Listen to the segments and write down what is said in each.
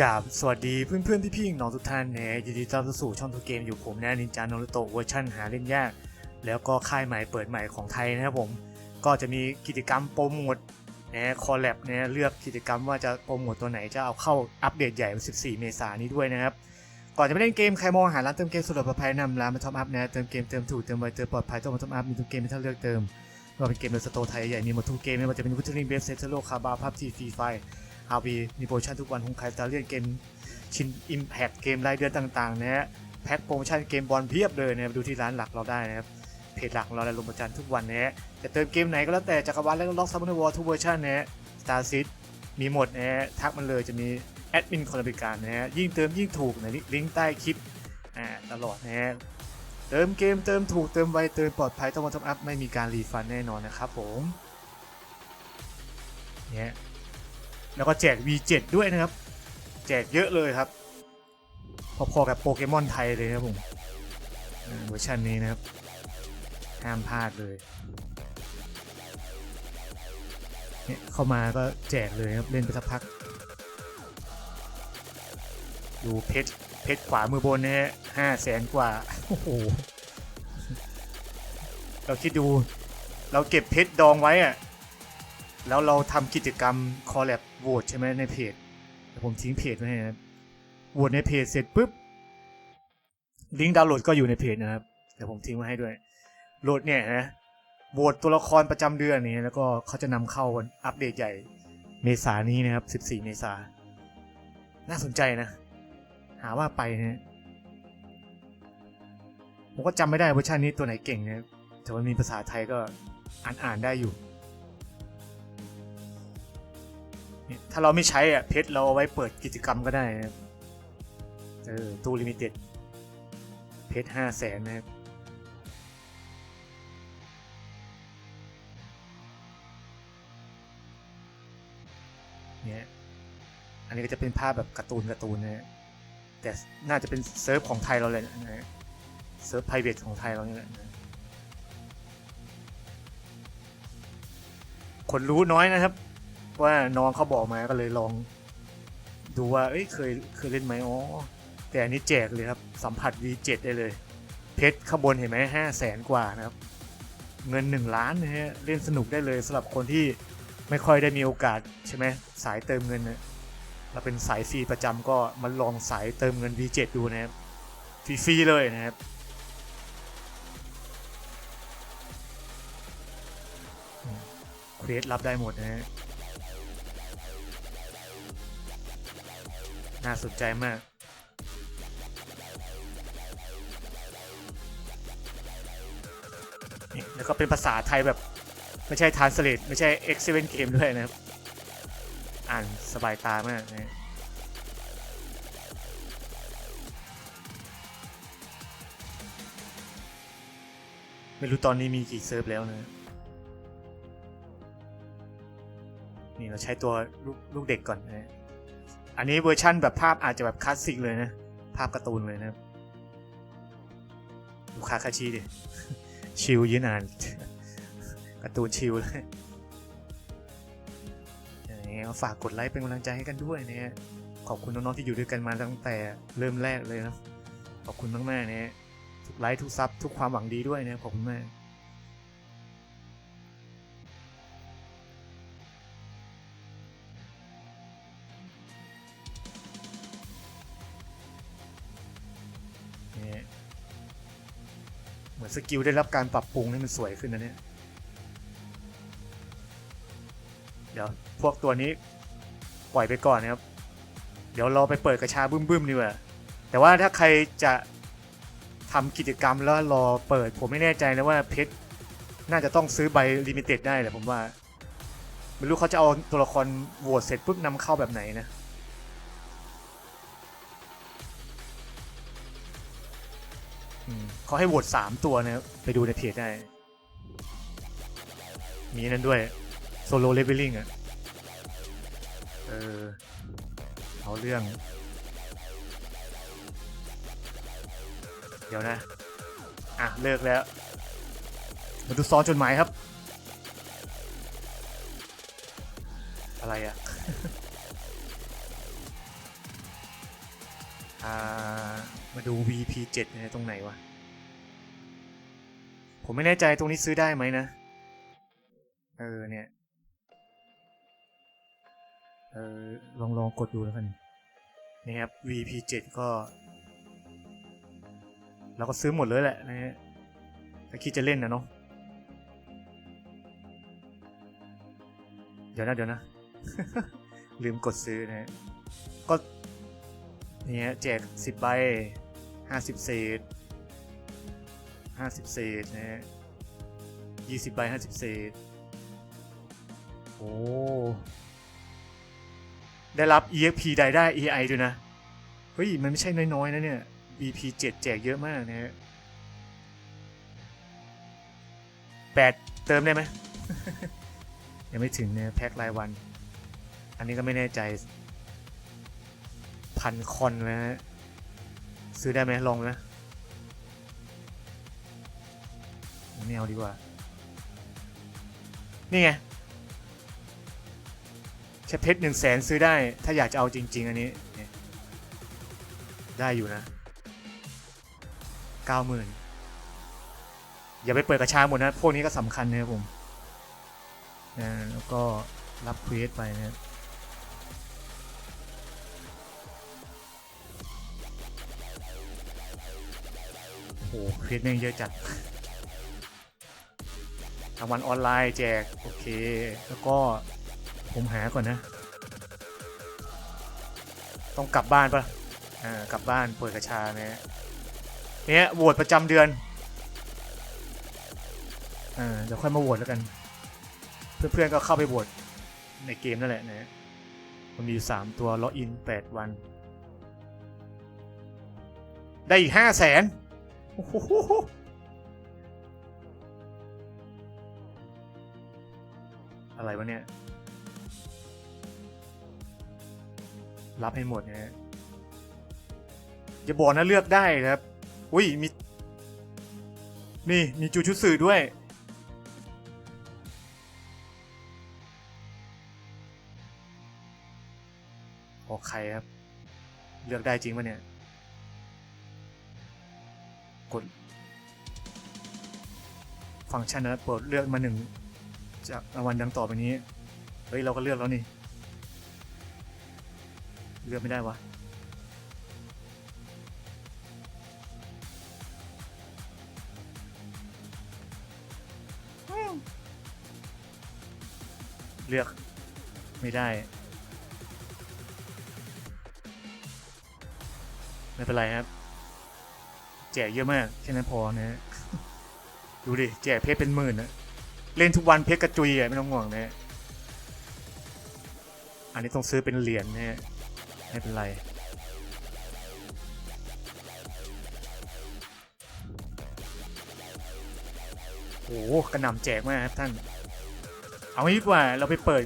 กราบสวัสดีเพื่อนๆพี่ๆน้องทุกท่านนะยินดีต้อนรับสู่ช่องทูเกมอยู่ผมนะนินจาโนรุโตะเวอร์ชันหาเล่นยาก แล้วก็ค่ายใหม่เปิดใหม่ของไทยนะครับผม ก็จะมีกิจกรรมโปรโมทนะคอลแลบนะเลือกกิจกรรมว่าจะโปรโมทตัวไหนจะเอาเข้าอัปเดตใหญ่วัน14 เมษายนนี้ด้วยนะครับ ก่อนจะไปเล่นเกมใครมองหาร้านเติมเกมสุดปลอดภัยนำร้านมาท็อปอัพนะเติมเกมเติมถูกเติมไวเติมปลอดภัยต้องมาท็อปอัพมีทุกเกมให้ท่านเลือกเติมว่าเป็นเกมในสโตร์ไทยใหญ่มีหมดทุกเกมไม่ว่าจะเป็นวิตเทอร์เบฟเซตโลคาบาพับทีฟรีไฟ อาวีมีโปรโมชั่นทุกวันของใครตาเลียนเกมชินอิมแพคเกมรายเดือนต่างๆนะฮะแพ็คโปรโมชั่นเกมบอลเพียบเลยนะครับดูที่ร้านหลักเราได้นะครับเพจหลักของเราในลงประจันทุกวันนะฮะจะเติมเกมไหนก็แล้วแต่จักรวาลและล็อกซัมเมอร์วอลทุกเวอร์ชันนะฮะสตาร์ซิตมีหมดนะฮะทักมันเลยจะมีแอดมินคนบริการนะฮะยิ่งเติมยิ่งถูกนะลิงก์ใต้คลิปอ่าตลอดนะฮะเติมเกมเติมถูกเติมไวเติมปลอดภัยต้องมาท็อปอัพไม่มีการรีฟันแน่นอนนะครับผมเนี่ย แล้วก็แจก V7 ด้วยนะครับ แจกเยอะเลยครับ พอๆกับโปเกมอนไทยเลยนะครับผมเวอร์ชันนี้นะครับ ห้ามพลาดเลยเนี่ยเข้ามาก็แจกเลยครับ เล่นไปสักพัก ดูเพชรเพชรขวามือบนนะฮะห้าแสนกว่า โอ้โห เราคิดดู เราเก็บเพชรดองไว้อะ แล้วเราทำกิจกรรมคอลแลบโหวตใช่ไหมในเพจเดี๋ยวผมทิ้งเพจไว้ให้นะโหวตในเพจเสร็จปุ๊บลิงก์ดาวน์โหลดก็อยู่ในเพจนะครับเดี๋ยวผมทิ้งไว้ให้ด้วยโหลดเนี่ยนะโหวตตัวละครประจำเดือนนี้แล้วก็เขาจะนำเข้าอัปเดตใหญ่เมษานี้นะครับ 14 เมษา น่าสนใจนะ หาว่าไปนะผมก็จำไม่ได้เวอร์ชันนี้ตัวไหนเก่งนะแต่ว่ามีภาษาไทยก็อ่านอ่านได้อยู่าเราไม่ใช้อะเพชรเราเอาไว้เปิดกิจกรรมก็ได้นะครับเออตู้ลิมิเต็ดเพชรห้าแสนนะครับเนี่ยอันนี้ก็จะเป็นภาพแบบการ์ตูนการ์ตูนนะฮะแต่น่าจะเป็นเซิร์ฟของไทยเราเลยนะฮะเซิร์ฟไพรเวทของไทยเราเนี่ยแหละนะคนรู้น้อยนะครับ ว่าน้องเขาบอกมาก็เลยลอง ดูว่า เอ้ยเคยเคยเล่นไหมอ๋อแต่อันนี้แจกเลยครับ สัมผัส V7 ได้เลย เพชรข้างบนเห็นไหมห้าแสนกว่านะครับ เงิน 1 ล้านนะฮะเล่นสนุกได้เลยสำหรับคนที่ไม่ค่อยได้มีโอกาสใช่ไหมสายเติมเงินนะเราเป็นสายฟรีประจำก็มาลองสายเติมเงิน V7 ดูนะครับฟรีๆเลยนะครับเควสรับได้หมดนะฮะ น่าสนใจมากนี่แล้วก็เป็นภาษาไทยแบบ ไม่ใช่ทานสเลตไม่ใช่ Excellent Game ด้วยนะครับ อ่านสบายตามากนะไม่รู้ตอนนี้มีกี่เซิร์ฟแล้วนะ นี่เราใช้ตัวลูกลูกเด็กก่อนนะ อันนี้เวอร์ชั่นแบบภาพอาจจะแบบคลาสสิกเลยนะ ภาพการ์ตูนเลยนะครับลูกค้าคาชิดิชิลยืนอ่านการ์ตูนชิลเลยยังไงฝากกดไลค์เป็นกำลังใจให้กันด้วยนะฮะขอบคุณน้องๆที่อยู่ด้วยกันมาตั้งแต่เริ่มแรกเลยนะขอบคุณมากๆนะฮะทุกไลค์ทุกซับทุกความหวังดีด้วยนะขอบคุณมาก มือนสกิลได้รับการปรับปรุงให้มันสวยขึ้นนะเนี่ย เดี๋ยวพวกตัวนี้ปล่อยไปก่อนนะครับ เดี๋ยวเราไปเปิดกระชาบึ้มๆดีกว่า แต่ว่าถ้าใครจะทำกิจกรรมแล้วรอเปิด ผมไม่แน่ใจนะว่าเพชรน่าจะต้องซื้อใบลิมิเต็ดได้แหละผมว่า ไม่รู้เขาจะเอาตัวละครโหวตเสร็จปุ๊บนำเข้าแบบไหนนะ เขาให้โหวตสามตัวนะครับไปดูในเพจได้ มีนั่นด้วยโซโลเลเวลลิ่งอะ เออ เอาเรื่อง เดี๋ยวนะ อะ เลิกแล้ว มาดูซองจดหมายครับ อะไรอะ อ่า มาดู VP7 นตรงไหนวะ ผมไม่แน่ใจตรงนี้ซื้อได้ไหมนะ เออเนี่ย เออลองลองกดดูแล้วกันนี่ครับ VP7 ก็เราก็ซื้อหมดเลยแหละนะฮะถ้าคิดจะเล่นนะเนาะ เดี๋ยวนะเดี๋ยวนะ ลืมกดซื้อนะฮะก็นี่ฮะแจกสิบใบห้าสิบเศษ ห้าสิบเศษนะฮะยี่สิบใบห้าสิบเศษ โอ้ ได้รับ EXP ได้ได้ AI ด้วยนะ เฮ้ย มันไม่ใช่น้อย ๆ นะเนี่ย BP 7 แจกเยอะมากนะฮะแปดเติมได้ไหม ยังไม่ถึงเนี่ยแพ็ครายวัน อันนี้ก็ไม่แน่ใจ พันคอนนะฮะ ซื้อได้ไหมลองนะ ไม่เอาดีกว่า นี่ไงแค่เพชรหนึ่งแสนซื้อได้ ถ้าอยากจะเอาจริง ๆ อันนี้ ได้อยู่นะเก้าหมื่นอย่าไปเปิดกระชาหมดนะ พวกนี้ก็สำคัญนะครับผมแล้วก็รับเควสไปนะครับโอ้โหเควสแม่งเยอะจัด รางวัลออนไลน์แจก โอเค แล้วก็ผมหาก่อนนะ ต้องกลับบ้านปะอ่ากลับบ้านเปิดกระชาเนี่ยเนี่ยโหวตประจำเดือนอ่าเดี๋ยวค่อยมาโหวตแล้วกัน เพื่อนๆก็เข้าไปโหวตในเกมนั่นแหละนะมันมีอยู่สามตัวล็อกอินแปดวัน ได้อีกห้าแสนโอ้โห อะไรวะเนี่ย รับให้หมดนะฮะอย่าบอกนะเลือกได้ครับ อุ้ยมี นี่มีจูชุสึด้วยออกใครครับ เลือกได้จริงปะเนี่ย กด ฟังก์ชันนะโปรดเลือกมาหนึ่ง จากรางวัลดังต่อไปนี้ เฮ้ย เราก็เลือกแล้วนี่ เลือกไม่ได้วะ เลือกไม่ได้ ไม่เป็นไรครับ แจกเยอะมากแค่นั้นพอนะดูดิ แจกเพชรเป็นหมื่นนะ เล่นทุกวันเพชรกระจุยอะไม่ต้องห่วงนะฮะอันนี้ต้องซื้อเป็นเหรียญนะฮะไม่เป็นไรโอ้โหกระหน่ำแจกมากครับท่าน เอางี้ดีกว่าเราไปเปิด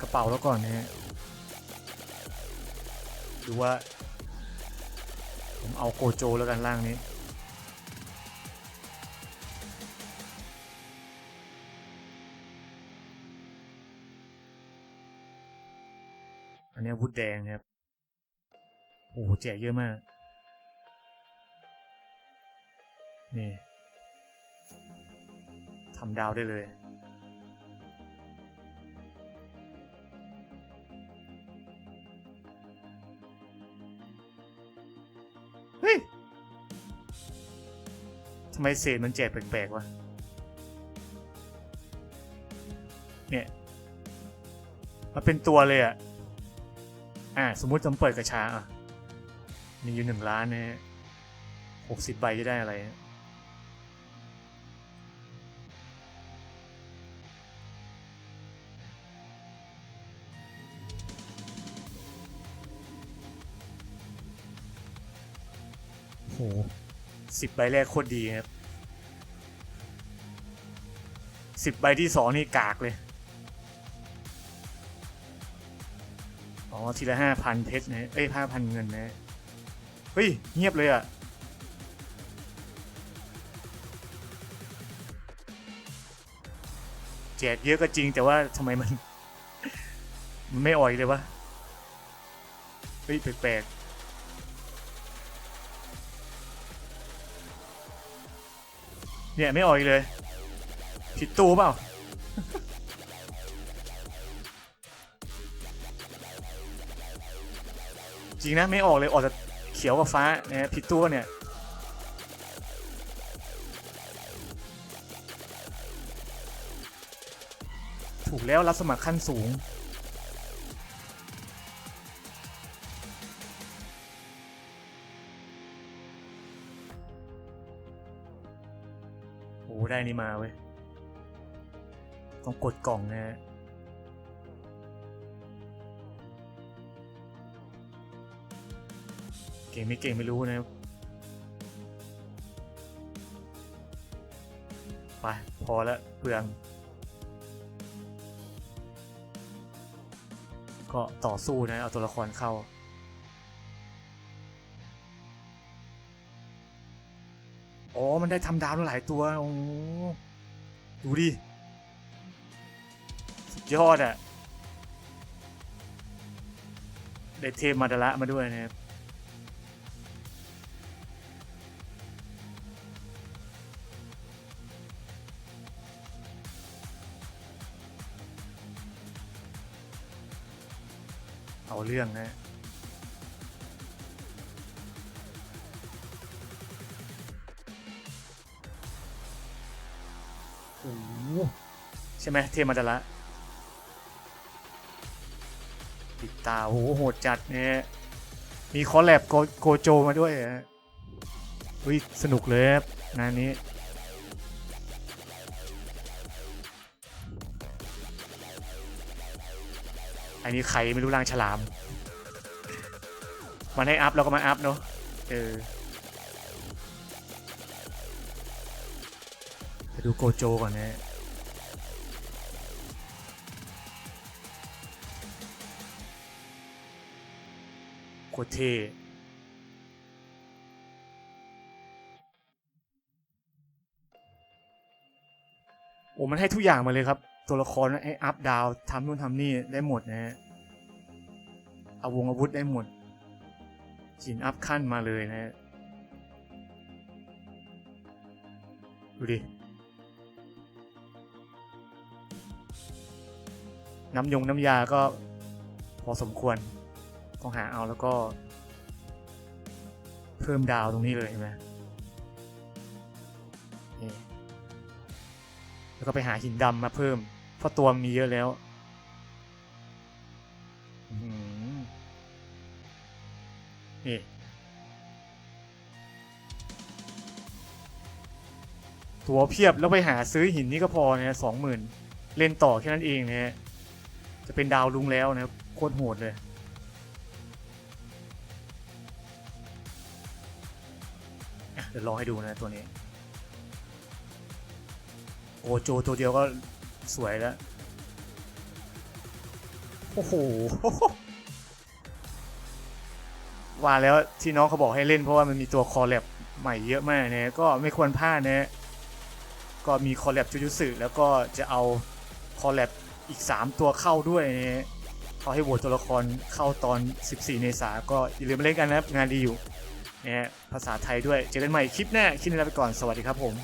กระเป๋าแล้วก่อนนะฮะดูว่า ผมเอาโกโจแล้วกันล่างนี้ อันนี้วุธแดงครับ โอ้โหแจกเยอะมาก นี่ทำดาวได้เลยเฮ้ยทำไมเศษมันแจกแปลกๆวะ เนี่ย มันเป็นตัวเลยอะ อ่าสมมุติผมเปิดกระชาอะมีอยู่หนึ่งล้านนะฮะหกสิบใบจะได้อะไรโหสิบใบแรกโคตรดีครับสิบใบที่สองนี่กากเลย อ๋อ ทีละห้าพันเพชรนะเอ้ยห้าพันเงินนะ เฮ้ย เงียบเลยอะ่ะ แจกเยอะก็จริงแต่ว่าทำไมมัน มันไม่อ่อยเลยวะ เฮ้ย แปลกๆเนี่ยไม่ออกอีกเลย ผิดตู้เปล่า จริงนะไม่ออกเลยออกแต่เขียวกับฟ้าเนี่ยผิดตัวเนี่ยถูกแล้วรับสมัครขั้นสูง โอ้ได้นี่มาเว้ย ต้องกดกล่องนะฮะ เก่งไม่เก่งไม่รู้นะครับไปพอแล้วเปลือง ก็ต่อสู้นะเอาตัวละครเข้า อ๋อ มันได้ทำดาวหลายตัว โอ้ดูดิ สุดยอดอะได้เทพมาดาระมาด้วยนะครับ เอาเรื่องนะโอ้โหใช่ไหมเทมาดาระปิดตาโหโหดจัดเนี่ยมีคอลแลบโกโกโจมาด้วยฮะอุ้ยสนุกเลยครับงานนี้ นนี้ใครไม่รู้ร่างฉลาม มันให้อัพเราก็มาอัพเนาะ เออไปดูโกโจก่อนนะโคตรเท่โอ้มันให้ทุกอย่างมาเลยครับ ตัวละครให้อัพดาวทำนู่นทำนี่ได้หมดนะฮะเอาวงอาวุธได้หมดหินอัพขั้นมาเลยนะฮะดูดิน้ำยงน้ำยาก็พอสมควรต้องหาเอาแล้วก็ เพิ่มดาวตรงนี้เลยเห็นไหมแล้วก็ไปหาหินดำมาเพิ่ม เพราะตัวมันมีเยอะแล้วอื้อหือนี่ตัวเพียบแล้วไปหาซื้อหินนี่ก็พอเนี่ยสองหมื่นเล่นต่อแค่นั้นเองนะฮะจะเป็นดาวลุงแล้วนะครับโคตรโหดเลยอะเดี๋ยวลองให้ดูนะตัวนี้โอโจตัวเดียวก็ สวยแล้ว โอ้โห ว่าแล้วที่น้องเขาบอกให้เล่นเพราะว่ามันมีตัวคอลแลบใหม่เยอะมากนะก็ไม่ควรพลาดนะก็มีคอลแลบจูจูสึแล้วก็จะเอาคอลแลบอีก 3 ตัวเข้าด้วยนะเขาให้โหวตตัวละครเข้าตอน 14 เมษาก็อย่าลืมมาเล่นกันนะครับงานดีอยู่นะฮะภาษาไทยด้วย เจอกันใหม่คลิปหน้า คลิปนี้ลาไปก่อน สวัสดีครับผม